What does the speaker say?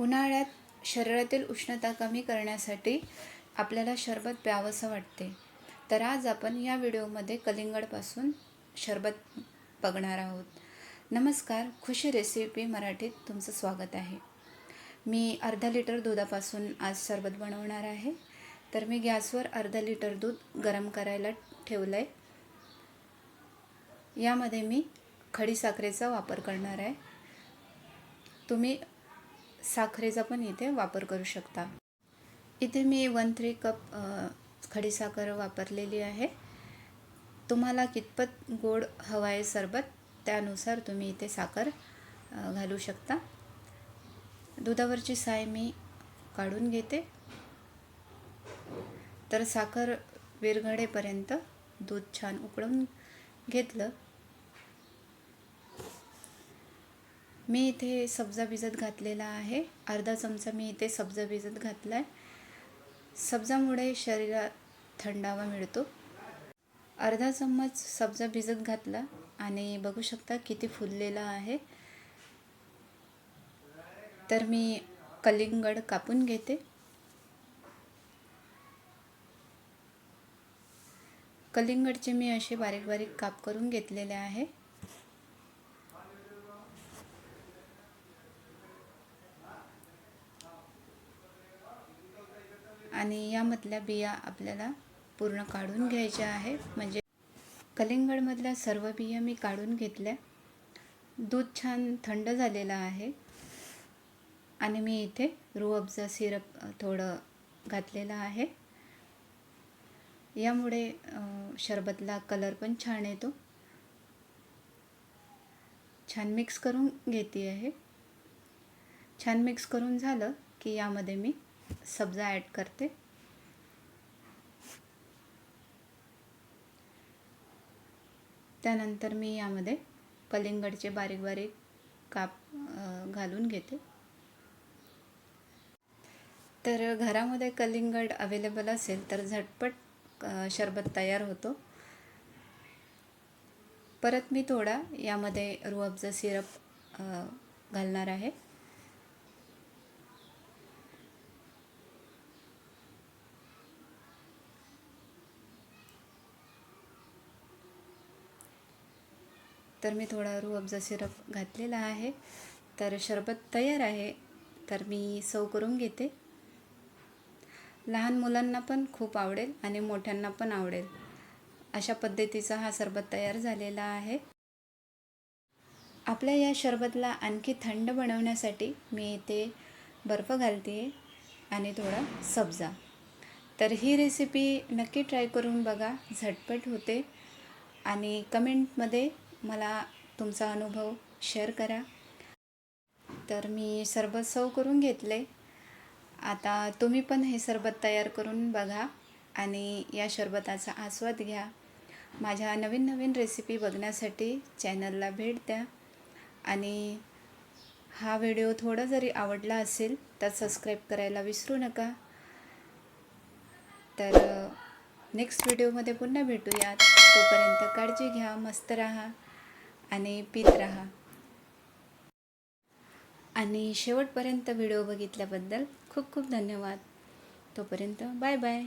उन्हाळ्यात शरीरातील उष्णता कमी करण्यासाठी आपल्याला सरबत प्यावंसं वाटते. तर आज आपण या व्हिडिओमध्ये कलिंगडपासून सरबत बघणार आहोत. नमस्कार खुशी रेसिपी मराठीत तुमचं स्वागत आहे. मी अर्धा लिटर दुधापासून आज सरबत बनवणार आहे. तर मी गॅसवर अर्धा लिटर दूध गरम करायला ठेवलं आहे यामध्ये मी खडीसाखरेचा वापर करणार आहे. तुम्ही साखरेचा पण इथे वापर करू शकता. इथे मी वन थ्री कप खडीसाखर वापरलेली आहे. तुम्हाला कितपत गोड हवा आहे सरबत त्यानुसार तुम्ही इथे साखर घालू शकता. दुधावरची साय मी काढून घेते. तर साखर विरघडेपर्यंत दूध छान उकळून घेतलं. मी इथे सब्जा भिजत घातलेला आहे. अर्धा चमचा मी इथे सब्जा भिजत घातला आहे सब्जामुळे शरीरात थंडावा मिळतो. अर्धा चम्मच सब्जा भिजत घातला आणि बघू शकता किती फुललेला आहे. तर मी कलिंगड कापून घेते. कलिंगडचे मी असे बारीक बारीक काप करून घेतलेले आहे. आणि यामधल्या बिया आपल्याला पूर्ण काढून घ्यायच्या आहे म्हणजे कलिंगडमधल्या सर्व बिया मी काढून घेतल्या. दूध छान थंड झालेलं आहे. आणि मी इथे रुअबचा सिरप थोडं घातलेलं आहे. यामुळे शरबतला कलर पण छान येतो. छान मिक्स करून घेते आहे छान मिक्स करून झालं की यामध्ये मी सब्जा ॲड करते. त्यानंतर मी यामध्ये कलिंगडचे बारीक बारीक काप घालून घेते. तर घरामध्ये कलिंगड अवेलेबल असेल तर झटपट शरबत तयार होतो. परत मी थोडा यामध्ये रुअबचा सिरप घालणार आहे. तर मी थोडा रूअफजा सिरप घातलेला आहे. तर शरबत तयार आहे. तर मी सव करून घेते. लहान मुलांना पण खूप आवडेल आणि मोठ्यांना पण आवडेल. अशा पद्धतीचा हा सरबत तयार झालेला आहे. आपल्या या शरबतला आणखी थंड बनवण्यासाठी मी इथे बर्फ घालते आणि थोडा सब्जा. तर ही रेसिपी नक्की ट्राय करून बघा. झटपट होते. आणि कमेंटमध्ये मला तुमचा अनुभव शेअर करा. तर मी सरबत सव करून घेतले. आता तुम्ही पण हे सरबत तयार करून बघा आणि या सरबताचा आस्वाद घ्या. माझ्या नवीन नवीन रेसिपी बघण्यासाठी चॅनलला भेट द्या. आणि हा व्हिडिओ थोडा जरी आवडला असेल तर सबस्क्राईब करायला विसरू नका. तर नेक्स्ट व्हिडिओमध्ये पुन्हा भेटूयात. तोपर्यंत काळजी घ्या मस्त राहा. आणि पीत राहा. आणि शेवटपर्यंत व्हिडिओ बघितल्याबद्दल खूप खूप धन्यवाद. तोपर्यंत बाय बाय.